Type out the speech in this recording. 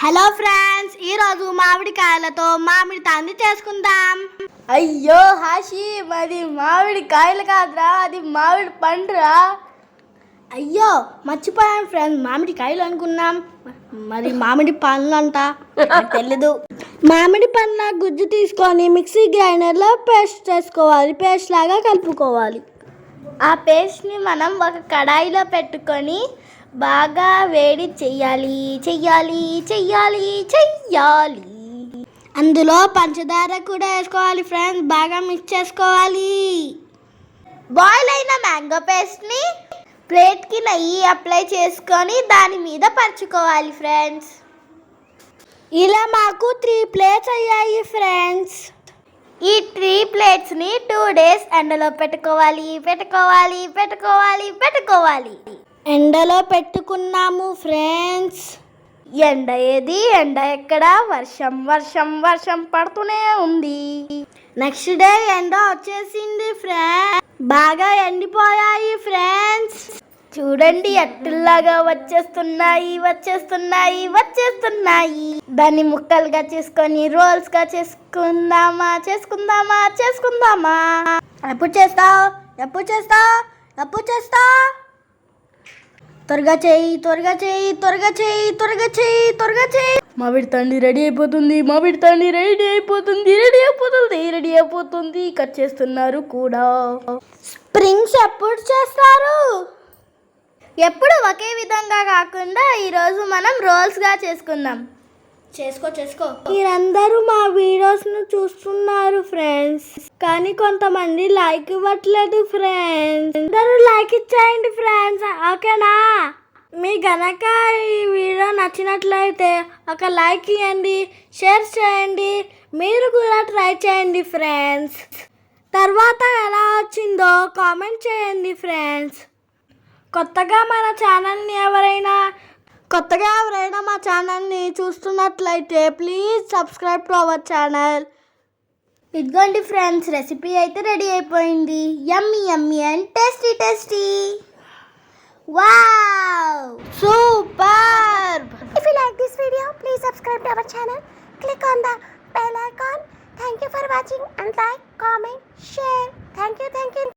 Hello friends ఈరోజు మామిడికాయలతో మామిడి తాంది చేసుకుందాం. అయ్యో హాషి మరి మామిడి కాయలు కాదురా అది మామిడి పండురా. అయ్యో మర్చిపోయాం ఫ్రెండ్స్ మామిడి కాయలు అనుకున్నాం. మరి మామిడి పండ్లు అంట తెలీదు. మామిడి పండ్ల గుజ్జు తీసుకొని మిక్సీ గ్రైండర్లో పేస్ట్ చేసుకోవాలి పేస్ట్ లాగా కలుపుకోవాలి. ఆ పేస్ట్ని మనం ఒక కడాయిలో పెట్టుకొని బాగా వేడి చెయ్యాలి చెయ్యాలి చెయ్యాలి చెయ్యాలి. అందులో పంచదార కూడా వేసుకోవాలి ఫ్రెండ్స్ బాగా మిక్స్ చేసుకోవాలి. బాయిల్ అయిన మ్యాంగో పేస్ట్ని ప్లేట్కి నెయ్యి అప్లై చేసుకొని దాని మీద పరుచుకోవాలి ఫ్రెండ్స్ ఇలా మాకు త్రీ ప్లేట్స్ అయ్యాయి ఫ్రెండ్స్ ఈ త్రీ ప్లేట్స్ని టూ డేస్ ఎండలో పెట్టుకోవాలి పెట్టుకోవాలి పెట్టుకోవాలి పెట్టుకోవాలి. ఎండలో పెట్టుకున్నాము ఫ్రెండ్స్ ఎండ ఏది? ఎండ ఎక్కడ? వర్షం వర్షం వర్షం పడుతూనే ఉంది. నెక్స్ట్ డే ఎండ వచ్చేసింది ఫ్రెండ్స్ బాగా ఎండిపోయాయి ఫ్రెండ్స్ చూడండి అట్టుల్లాగా వచ్చేస్తున్నాయి వచ్చేస్తున్నాయి వచ్చేస్తున్నాయి. దాన్ని ముక్కలుగా చేసుకొని రోల్స్గా చేసుకుందామా చేసుకుందామా చేసుకుందామా. ఎప్పుడు చేస్తావు? ఎప్పుడు చేస్తావు? ఎప్పుడు చేస్తావు? త్వరగా చేయి త్వరగా చేయి త్వరగా చేయి త్వరగా చేయి త్వరగా చేయి. మామిడి తండి రెడీ అయిపోతుంది మామిడి తండి రెడీ అయిపోతుంది రెడీ అయిపోతుంది రెడీ అయిపోతుంది. కట్ చేస్తున్నారు కూడా. స్ప్రింగ్స్ ఎప్పుడు చేస్తారు? ఎప్పుడు ఒకే విధంగా కాకుండా ఈరోజు మనం రోల్స్గా చేసుకుందాం. చేసుకో చేసుకో. మీరందరూ మా వీడియోస్ చూస్తున్నారు ఫ్రెండ్స్ కానీ కొంతమంది లైక్ ఇవ్వట్లేదు ఫ్రెండ్స్ అందరూ లైక్ ఇచ్చేయండి ఫ్రెండ్స్ ఓకేనా మీ గనక ఈ వీడియో నచ్చినట్లయితే ఒక లైక్ ఇవ్వండి షేర్ చేయండి మీరు కూడా ట్రై చేయండి ఫ్రెండ్స్ తర్వాత ఎలా వచ్చిందో కామెంట్ చేయండి ఫ్రెండ్స్ కొత్తగా మన ఛానల్ని ఎవరైనా కొత్తగా ఎవరైనా మా ఛానల్ని చూస్తున్నట్లయితే please subscribe to our channel ఇదిగోండి ఫ్రెండ్స్ రెసిపీ అయితే రెడీ అయిపోయింది. Yummy yummy and tasty tasty. Wow! Super! If you like this video please subscribe to our channel click on the bell icon thank you for watching and like comment share thank you thank you